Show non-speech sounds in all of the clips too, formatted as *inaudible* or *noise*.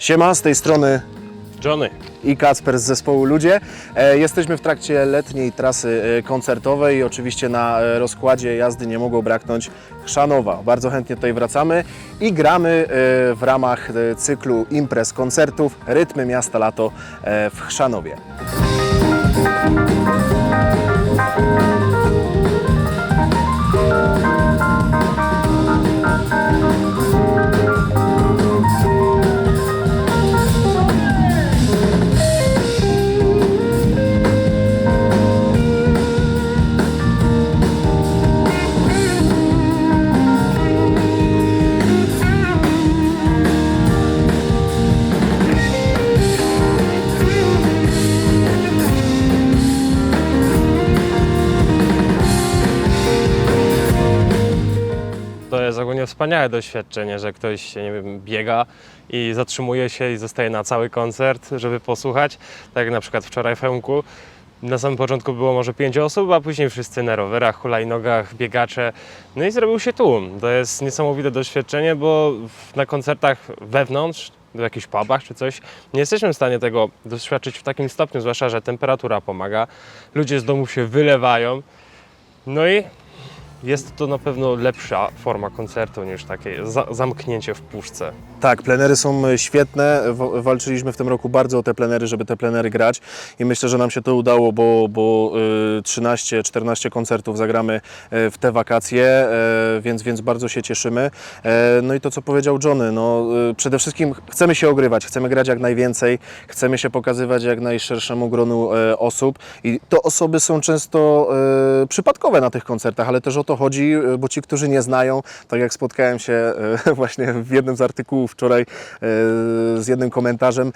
Siema, z tej strony Johnny. i Kacper z zespołu Ludzie. E, Jesteśmy w trakcie letniej trasy e, koncertowej i oczywiście na e, rozkładzie jazdy nie mogło braknąć Chrzanowa. Bardzo chętnie tutaj wracamy i gramy e, w ramach e, cyklu imprez koncertów Rytmy Miasta Lato e, w Chrzanowie. Wspaniałe doświadczenie, że ktoś nie wiem, biega i zatrzymuje się i zostaje na cały koncert, żeby posłuchać. Tak jak na przykład wczoraj w Chełmku. Na samym początku było może pięć osób, a później wszyscy na rowerach, hulajnogach, biegacze. No i zrobił się tłum. To jest niesamowite doświadczenie, bo na koncertach wewnątrz, w jakichś pubach czy coś, nie jesteśmy w stanie tego doświadczyć w takim stopniu, zwłaszcza, że temperatura pomaga. Ludzie z domu się wylewają. No i jest to na pewno lepsza forma koncertu niż takie za zamknięcie w puszce. Tak, plenery są e, świetne. Walczyliśmy w tym roku bardzo o te plenery, żeby te plenery grać i myślę, że nam się to udało, bo, bo y, 13-14 koncertów zagramy e, w te wakacje, e, więc, więc bardzo się cieszymy. E, No i to, co powiedział Johnny, no, przede wszystkim chcemy się ogrywać, chcemy grać jak najwięcej, chcemy się pokazywać jak najszerszemu gronu e, osób i to osoby są często e, przypadkowe na tych koncertach, ale też o to chodzi, e, bo ci, którzy nie znają, tak jak spotkałem się e, *laughs* właśnie w jednym z artykułów wczoraj e, z jednym komentarzem,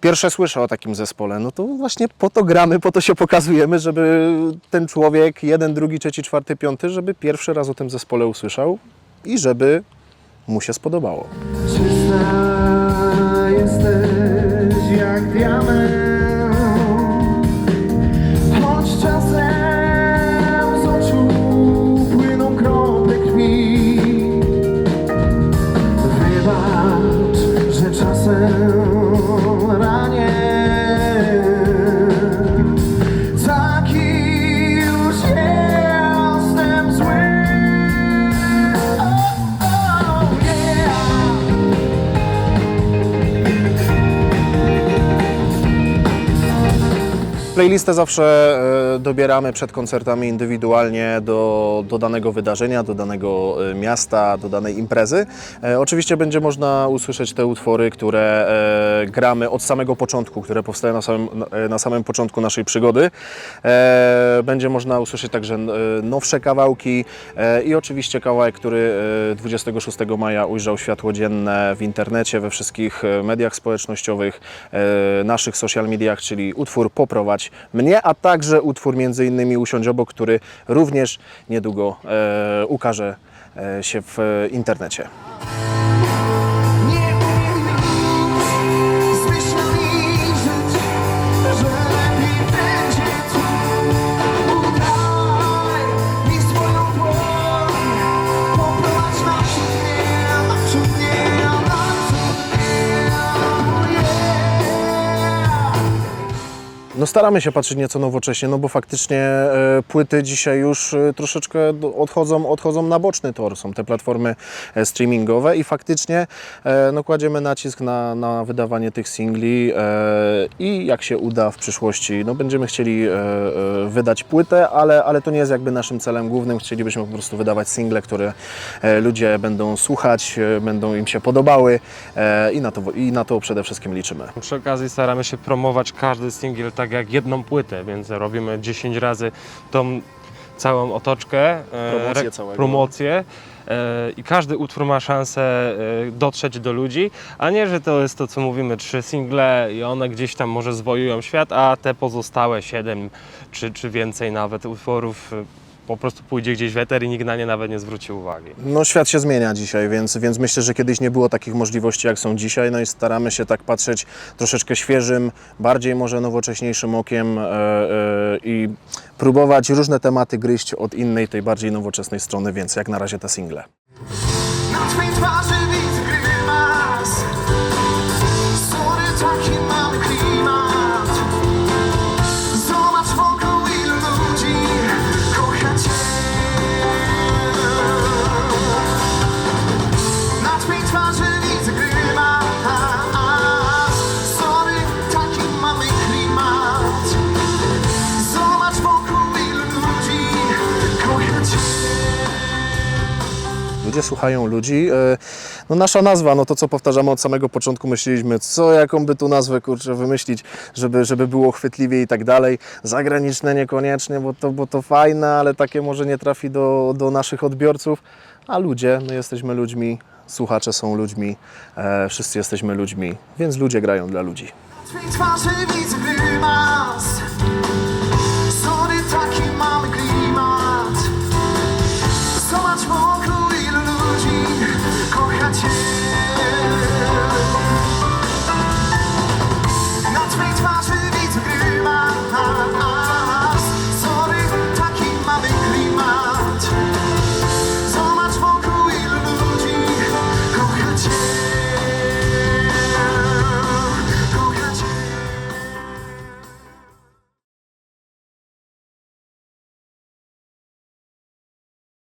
pierwsze słyszę o takim zespole, no to właśnie po to gramy, po to się pokazujemy, żeby ten człowiek, jeden, drugi, trzeci, czwarty, piąty, żeby pierwszy raz o tym zespole usłyszał i żeby mu się spodobało. Czysta jesteś jak diament Playlistę zawsze e, dobieramy przed koncertami indywidualnie do, do danego wydarzenia, do danego e, miasta, do danej imprezy. E, Oczywiście będzie można usłyszeć te utwory, które gramy od samego początku, które powstają na samym, na- samym początku naszej przygody. Będzie można usłyszeć także nowsze kawałki i oczywiście kawałek, który e, 26 maja ujrzał światło dzienne w internecie, we wszystkich mediach społecznościowych, naszych social mediach, czyli utwór Poprowadź mnie, a także utwór między innymi Usiądź obok, który również niedługo e, ukaże e, się w e, internecie. No staramy się patrzeć nieco nowocześnie, no bo faktycznie e, płyty dzisiaj już e, troszeczkę odchodzą, odchodzą na boczny tor. Są te platformy e, streamingowe i faktycznie no, kładziemy nacisk na, na wydawanie tych singli i jak się uda w przyszłości, no będziemy chcieli wydać płytę, ale, ale to nie jest jakby naszym celem głównym. Chcielibyśmy po prostu wydawać single, które ludzie będą słuchać, będą im się podobały i na to, i na to przede wszystkim liczymy. Przy okazji staramy się promować każdy singiel tak jak jedną płytę, więc robimy 10 razy tą całą otoczkę, e, Promocję całego. promocję e, i każdy utwór ma szansę e, dotrzeć do ludzi, a nie, że to jest to, co mówimy, trzy single i one gdzieś tam może zwojują świat, a te pozostałe siedem czy, czy więcej nawet utworów po prostu pójdzie gdzieś w eter i nikt na nie nawet nie zwróci uwagi. No świat się zmienia dzisiaj, więc, więc myślę, że kiedyś nie było takich możliwości jak są dzisiaj, no i staramy się tak patrzeć troszeczkę świeżym, bardziej może nowocześniejszym okiem e, e, i próbować różne tematy gryźć od innej, tej bardziej nowoczesnej strony, więc jak na razie te single. Na twej twarzy grymas taki Ludzie słuchają ludzi. E, No nasza nazwa, no to co powtarzamy od samego początku, myśleliśmy, co, jaką by tu nazwę kurczę wymyślić, żeby, żeby było chwytliwie i tak dalej. Zagraniczne niekoniecznie, bo to, bo to fajne, ale takie może nie trafi do, do naszych odbiorców. A ludzie, my jesteśmy ludźmi, słuchacze są ludźmi, e, wszyscy jesteśmy ludźmi, więc ludzie grają dla ludzi. Twarzy widzę